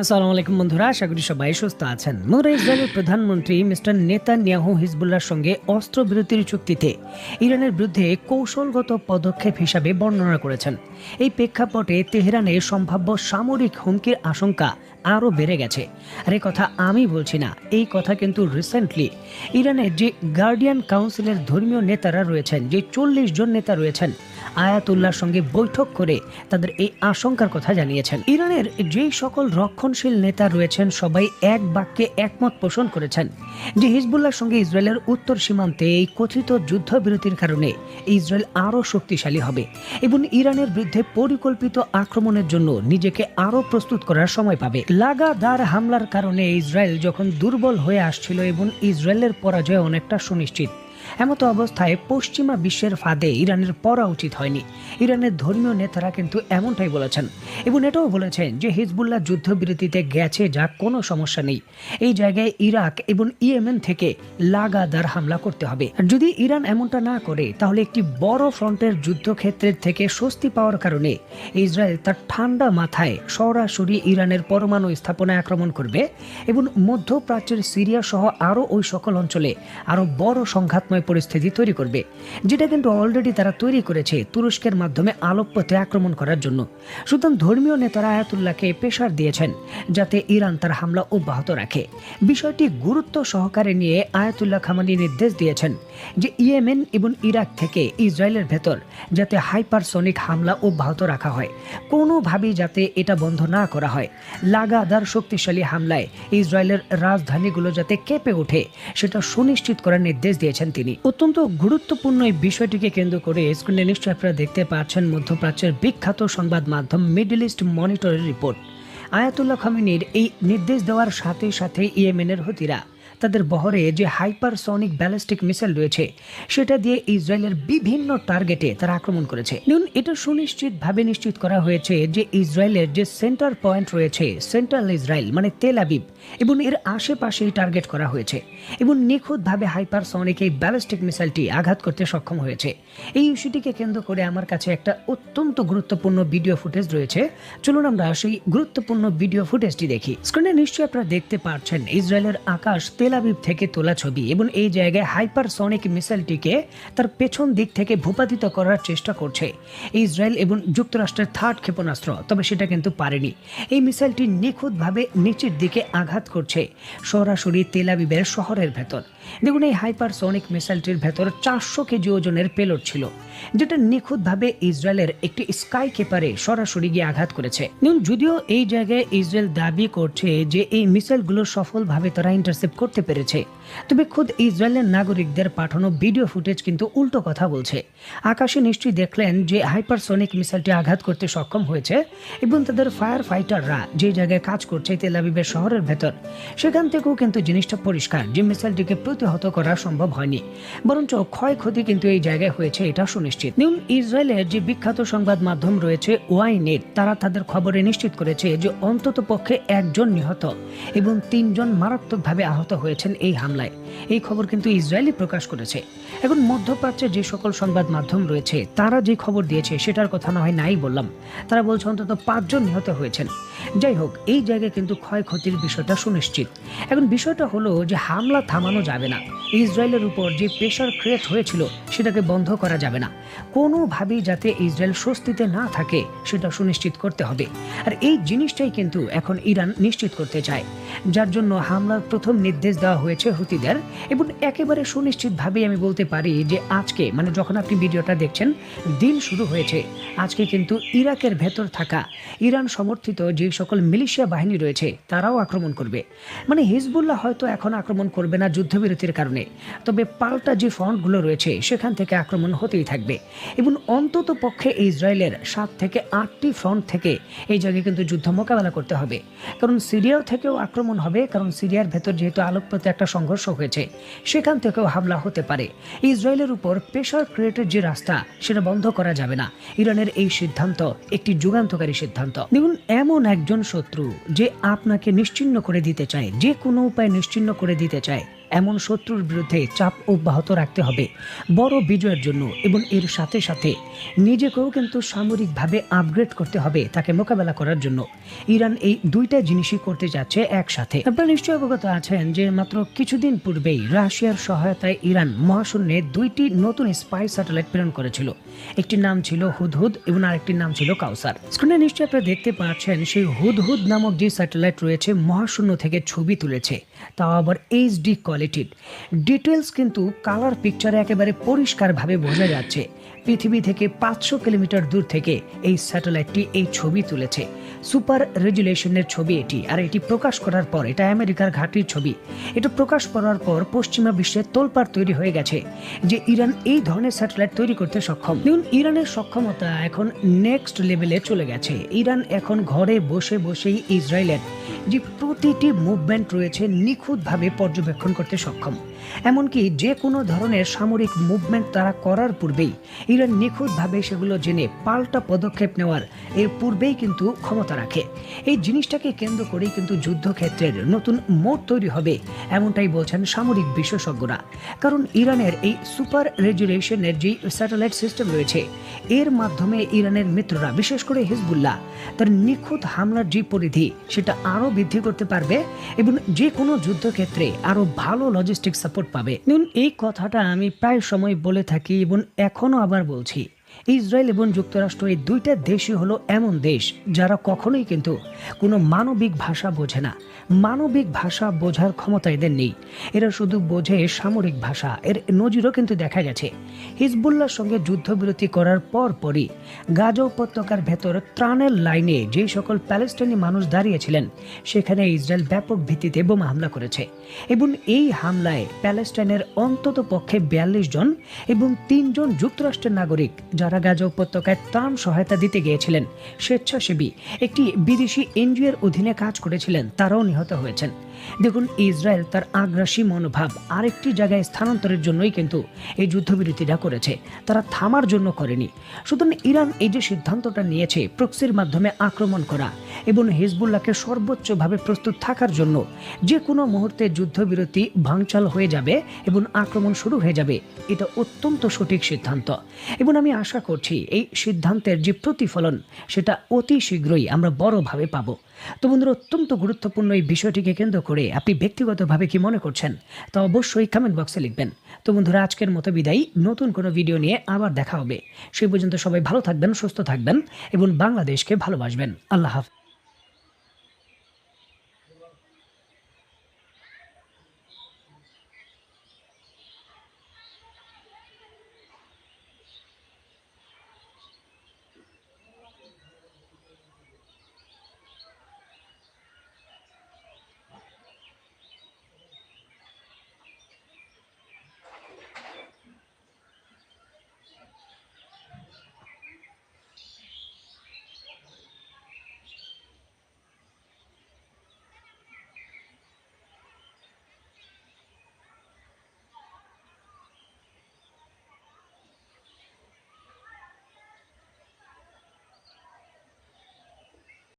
আসসালামু আলাইকুম বন্ধুরা, আশা করি সবাই সুস্থ আছেন। বন্ধুরা ইসরায়েলের প্রধানমন্ত্রী মিস্টার নেতানিয়াহু হিজবুল্লাহর সঙ্গে অস্ত্রবিরতির চুক্তিতে ইরানের বিরুদ্ধে কৌশলগত পদক্ষেপ হিসাবে বর্ণনা করেছেন। এই প্রেক্ষাপটে তেহরানে সম্ভাব্য সামরিক হুমকির আশঙ্কা আরও বেড়ে গেছে। আর এই কথা আমি বলছি না, এই কথা কিন্তু রিসেন্টলি ইরানের যে গার্ডিয়ান কাউন্সিলের ধর্মীয় নেতারা রয়েছেন, যে চল্লিশ জন নেতা রয়েছেন আয়াতুল্লাহর সঙ্গে বৈঠক করে তাদের এই আশঙ্কার কথা জানিয়েছেন। ইরানের যেই সকল রক্ষণশীল নেতা রয়েছেন, সবাই এক বাক্যে একমত পোষণ করেছেন যে হিজবুল্লাহর সঙ্গে ইসরায়েলের উত্তর সীমান্তে এই কথিত যুদ্ধবিরতির কারণে ইসরায়েল আরও শক্তিশালী হবে এবং ইরানের বিরুদ্ধে পরিকল্পিত আক্রমণের জন্য নিজেকে আরও প্রস্তুত করার সময় পাবে। লাগাতার হামলার কারণে ইসরায়েল যখন দুর্বল হয়ে আসছিল এবং ইসরায়েলের পরাজয় অনেকটা সুনিশ্চিত এমতো অবস্থায় পশ্চিমা বিশ্বের ফাঁদে ইরানের পড়া উচিত হয়নি। ইরানের ধর্মীয় নেতারা কিন্তু এমনটাই বলেছেন। এবং এটাও বলেছেন যে হিজবুল্লাহ যুদ্ধবিরতিতে গেছে যা কোনো সমস্যা নেই। এই জায়গায় ইরাক এবং ইয়েমেন থেকে লাগাতার হামলা করতে হবে। যদি ইরান এমনটা না করে, তাহলে একটি বড় ফ্রন্টের যুদ্ধক্ষেত্রের থেকে স্বস্তি পাওয়ার কারণে ইসরায়েল তার ঠান্ডা মাথায় সরাসরি ইরানের পরমাণু স্থাপনায় আক্রমণ করবে এবং মধ্যপ্রাচ্যের সিরিয়া সহ আরও ওই সকল অঞ্চলে আরও বড় সংঘাতময় পরিস্থিতি তৈরি করবে, যেটা কিন্তু অলরেডি তারা তৈরি করেছে তুরস্কের মাধ্যমে আলোপ্যতে আক্রমণ করার জন্য। সুতরাং ধর্মীয় নেতারা আয়াতুল্লাহকে পেশার দিয়েছেন, যাতে ইরান তার হামলা অব্যাহত রাখে। বিষয়টি গুরুত্ব সহকারে নিয়ে আয়াতুল্লাহ খামানি নির্দেশ দিয়েছেন যে ইয়েমেন এবং ইরাক থেকে ইসরায়েলের ভেতর যাতে হাইপারসনিক হামলা অব্যাহত রাখা হয়, কোনোভাবেই যাতে এটা বন্ধ না করা হয়। লাগাতার শক্তিশালী হামলায় ইসরায়েলের রাজধানীগুলো যাতে কেঁপে ওঠে, সেটা সুনিশ্চিত করার নির্দেশ দিয়েছেন তিনি। অত্যন্ত গুরুত্বপূর্ণ এই বিষয়টিকে কেন্দ্র করে স্ক্রিনে নিশ্চয় আপনারা দেখতে পাচ্ছেন মধ্যপ্রাচ্যের বিখ্যাত সংবাদ মাধ্যম মিডল ইস্ট মনিটরের রিপোর্ট। আয়াতুল্লাহ খামিনীর এই নির্দেশ দেওয়ার সাথে সাথে ইয়েমেনের হতিরা। তাদের বহরে যে হাইপারসনিক ব্যালিস্টিক মিসাইল রয়েছে, সেটা দিয়ে ইসরায়েলের বিভিন্ন টার্গেটে তারা আক্রমণ করেছে। দেখুন, এটা সুনিশ্চিতভাবে নিশ্চিত করা হয়েছে যে ইসরায়েলের যে সেন্টার পয়েন্ট রয়েছে, সেন্ট্রাল ইসরায়েল মানে তেল আবিব, এবং এর আশেপাশেই টার্গেট করা হয়েছে, এবং নিখুঁতভাবে হাইপারসনিক এই ব্যালিস্টিক মিসাইলটি আঘাত করতে সক্ষম হয়েছে। এই ইস্যুটিকে কেন্দ্র করে আমার কাছে একটা অত্যন্ত গুরুত্বপূর্ণ ভিডিও ফুটেজ রয়েছে। চলুন আমরা সেই গুরুত্বপূর্ণ ভিডিও ফুটেজটি দেখি। স্ক্রিনে নিশ্চয়ই আপনারা দেখতে পাচ্ছেন ইসরায়েলের আকাশ তেল আবিব থেকে তোলা ছবি এবং এই জায়গায় হাইপারসনিক মিসাইলটিকে তার পেছন দিক থেকে ভূপাতিত করার চেষ্টা করছে। ইসরায়েল এবং যুক্তরাষ্ট্রের থার্ড ক্ষেপণাস্ত্র, তবে সেটা কিন্তু পারেনি। এই মিসাইলটি নিখুঁতভাবে নিচের দিকে আঘাত করছে। সরাসরি তেলাবিবের শহরের ভেতর। দেখুন, এই হাইপারসনিক মিসাইলটির ভেতর চারশো কেজি ওজনের পেলোড ছিল, যেটা নিখুঁতভাবে ইসরায়েলের একটি স্কাই কেপারে সরাসরি গিয়ে আঘাত করেছে। যদিও এই জায়গায় ইসরায়েল দাবি করছে যে এই মিসাইলগুলো সফলভাবে তারা ইন্টারসেপ্ট করতে পেরেছে, তবে খুদ ইসরায়েলের নাগরিকদের পাঠানো ভিডিও ফুটেজ কিন্তু উল্টো কথা বলছে। আকাশে নিশ্চয়ই দেখলেন যে হাইপারসনিক মিসাইলটি আঘাত করতে সক্ষম হয়েছে এবং তাদের ফায়ার ফাইটাররা যে জায়গায় কাজ করছে তেলাবিবের শহরের ভেতর, সেখান থেকেও কিন্তু জিনিসটা পরিষ্কার যে মিসাইলটিকে প্রতিহত করা সম্ভব হয়নি। বরঞ্চ ক্ষয়ক্ষতি কিন্তু এই জায়গায় হয়েছে, এটা সুনিশ্চিত। দেখুন ইসরায়েলের যে বিখ্যাত সংবাদ মাধ্যম রয়েছে ওয়াইনেট, তারা তাদের খবরে নিশ্চিত করেছে যে অন্তত পক্ষে একজন নিহত এবং তিনজন মারাত্মকভাবে আহত হয়েছেন এই হামলায়। এই খবর কিন্তু ইসরায়েলই প্রকাশ করেছে। এখন মধ্যপ্রাচ্যের যে সকল সংবাদ মাধ্যম রয়েছে, তারা যে খবর দিয়েছে সেটার কথা না হয় নাই বললাম। তারা বলছে অন্তত পাঁচজন নিহত হয়েছেন। যাই হোক, এই জায়গায় কিন্তু ক্ষয়ক্ষতির বিষয়টা সুনিশ্চিত। এখন বিষয়টা হলো যে হামলা থামানো যাবে না। ইসরায়েলের উপর যে প্রেশার ক্রিয়েট হয়েছিল, সেটাকে বন্ধ করা যাবে না। কোনোভাবেই যাতে ইসরায়েল স্বস্তিতে না থাকে, সেটা সুনিশ্চিত করতে হবে। আর এই জিনিসটাই কিন্তু এখন ইরান নিশ্চিত করতে চায়। যার জন্য হামলার প্রথম নির্দেশ দেওয়া হয়েছে হুতিদের। এবং একেবারে সুনিশ্চিতভাবেই আমি বলতে পারি যে আজকে মানে যখন আপনি ভিডিওটা দেখছেন, দিন শুরু হয়েছে। আজকে কিন্তু ইরাকের ভেতর থাকা ইরান সমর্থিত যে সকল মিলিশিয়া বাহিনী রয়েছে, তারাও আক্রমণ করবে। মানে হিজবুল্লাহ হয়তো এখন আক্রমণ করবে না যুদ্ধবিরতির কারণে। তবে পাল্টা যে ফ্রন্টগুলো রয়েছে, সেখান থেকে আক্রমণ হতেই থাকবে। এবং অন্তত পক্ষে ইসরায়েলের সাত থেকে আটটি ফ্রন্ট থেকে এই জায়গায় কিন্তু যুদ্ধ মোকাবেলা করতে হবে। কারণ সিরিয়াও থেকেও আক্রমণ হবে, কারণ সিরিয়ার ভেতর যেহেতু আলোকপথে একটা সংঘর্ষ হয়েছে, সেখান থেকেও হামলা হতে পারে। ইসরায়েলের উপর প্রেশার ক্রিয়েটের যে রাস্তা, সেটা বন্ধ করা যাবে না। ইরানের এই সিদ্ধান্ত একটি যুগান্তকারী সিদ্ধান্ত। দেখুন, এমন একজন শত্রু যে আপনাকে নিশ্চিন্ন করে দিতে চায়, যে কোনো উপায় নিশ্চিন্ন করে দিতে চায় এমন শত্রুর বিরুদ্ধে চাপ অব্যাহত রাখতে হবে। বড় বিজয়ের জন্য এবং এর সাথে সাথে নিজেকেও কিন্তু সামরিকভাবে আপগ্রেড করতে হবে তাকে মোকাবেলা করার জন্য। ইরান এই দুইটা জিনিসই করতে যাচ্ছে একসাথে। আপনারা নিশ্চয়ই অবগত আছেন যে মাত্র কিছুদিন পূর্বেই রাশিয়ার সহায়তায় ইরান মহাশূন্যে দুইটি নতুন স্পাই স্যাটেলাইট প্রেরণ করেছিল। একটির নাম ছিল হুদহুদ এবং আরেকটির নাম ছিল কাউসার। স্ক্রিনে নিশ্চয়ই আপনারা দেখতে পাচ্ছেন সেই হুদহুদ নামক যে স্যাটেলাইট রয়েছে মহাশূন্য থেকে ছবি তুলেছে। তাও আবার এইচডি কোয়ালিটির ডিটেলস কিন্তু কালার পিকচারে একেবারে পরিষ্কারভাবে বোঝা যাচ্ছে। পৃথিবী থেকে পাঁচশো কিলোমিটার দূর থেকে এই স্যাটেলাইটটি এই ছবি তুলেছে। সুপার রেজুলেশনের ছবি এটি, আর এটি প্রকাশ করার পর এটা আমেরিকার ঘাটির ছবি। এটা প্রকাশ করার পর পশ্চিমা বিশ্বে তোলপাড় তৈরি হয়ে গেছে, যে ইরান এই ধরনের স্যাটেলাইট তৈরি করতে সক্ষম। দেখুন, ইরানের সক্ষমতা এখন নেক্সট লেভেলে চলে গেছে। ইরান এখন ঘরে বসে বসেই ইসরায়েলের যে প্রতিটি মুভমেন্ট রয়েছে নিখুঁতভাবে পর্যবেক্ষণ করতে সক্ষম। এমনকি যে কোনো ধরনের সামরিক মুভমেন্ট তারা করার পূর্বেই ইরান নিখুঁতভাবে সেগুলো জেনে পাল্টা পদক্ষেপ নেওয়ার এর পূর্বেই কিন্তু ক্ষমতা রাখে। এই জিনিসটাকে কেন্দ্র করেই কিন্তু যুদ্ধক্ষেত্রের নতুন মোড় তৈরি হবে, এমনটাই বলছেন সামরিক বিশেষজ্ঞরা। কারণ ইরানের এই সুপার রেজুলেশনের যে স্যাটেলাইট সিস্টেম রয়েছে, এর মাধ্যমে ইরানের মিত্ররা, বিশেষ করে হিজবুল্লাহ, তার নিখুঁত হামলার যে পরিধি, সেটা আরও বৃদ্ধি করতে পারবে এবং যে কোনো যুদ্ধক্ষেত্রে আরও ভালো লজিস্টিক সাপোর্ট পাবে। এই কথাটা আমি প্রায় সময় বলে থাকি এবং এখনও আবার বলছি। ইসরায়েল এবং যুক্তরাষ্ট্র এই দুইটা দেশই হলো এমন দেশ যারা কখনোই কিন্তু কোনো মানবিক ভাষা বোঝে না। মানবিক ভাষা বোঝার ক্ষমতা এদের নেই। এরা শুধু বোঝে সামরিক ভাষা। এর নজিরও কিন্তু দেখা গেছে। হিজবুল্লার সঙ্গে যুদ্ধবিরতি করার পর পরই গাজা উপত্যকার ভেতর ত্রাণের লাইনে যে সকল প্যালেস্টাইনি মানুষ দাঁড়িয়েছিলেন, সেখানে ইসরায়েল ব্যাপক ভিত্তিতে বোমা হামলা করেছে এবং এই হামলায় প্যালেস্টাইনের অন্তত পক্ষে বিয়াল্লিশ জন এবং তিনজন যুক্তরাষ্ট্রের নাগরিক যারা গাজা উপত্যকায় ত্রাণ সহায়তা দিতে গিয়েছিলেন, স্বেচ্ছাসেবী একটি বিদেশি এনজিওর অধীনে কাজ করেছিলেন, তারাও নিহত হয়েছেন। দেখুন, ইসরায়েল তার আগ্রাসী মনোভাব আরেকটি জায়গায় স্থানান্তরের জন্যই কিন্তু এই যুদ্ধবিরতিটা করেছে। তারা থামার জন্য করেনি। সুতরাং ইরান এই যে সিদ্ধান্তটা নিয়েছে, প্রক্সির মাধ্যমে আক্রমণ করা এবং হিজবুল্লাহকে সর্বোচ্চভাবে প্রস্তুত থাকার জন্য যে কোনো মুহূর্তে যুদ্ধবিরতি ভাঙচাল হয়ে যাবে এবং আক্রমণ শুরু হয়ে যাবে, এটা অত্যন্ত সঠিক সিদ্ধান্ত। এবং আমি আশা করছি এই সিদ্ধান্তের যে প্রতিফলন, সেটা অতি শীঘ্রই আমরা বড়ভাবে পাব। তো বন্ধুরা, অত্যন্ত গুরুত্বপূর্ণ এই বিষয়টিকে কেন্দ্র করে আপনি ব্যক্তিগতভাবে কি মনে করছেন, তা অবশ্যই কমেন্ট বক্সে লিখবেন। তো বন্ধুরা, আজকের মতো বিদায়। নতুন কোনো ভিডিও নিয়ে আবার দেখা হবে। সেই পর্যন্ত সবাই ভালো থাকবেন, সুস্থ থাকবেন এবং বাংলাদেশকে ভালোবাসবেন। আল্লাহ হাফিজ।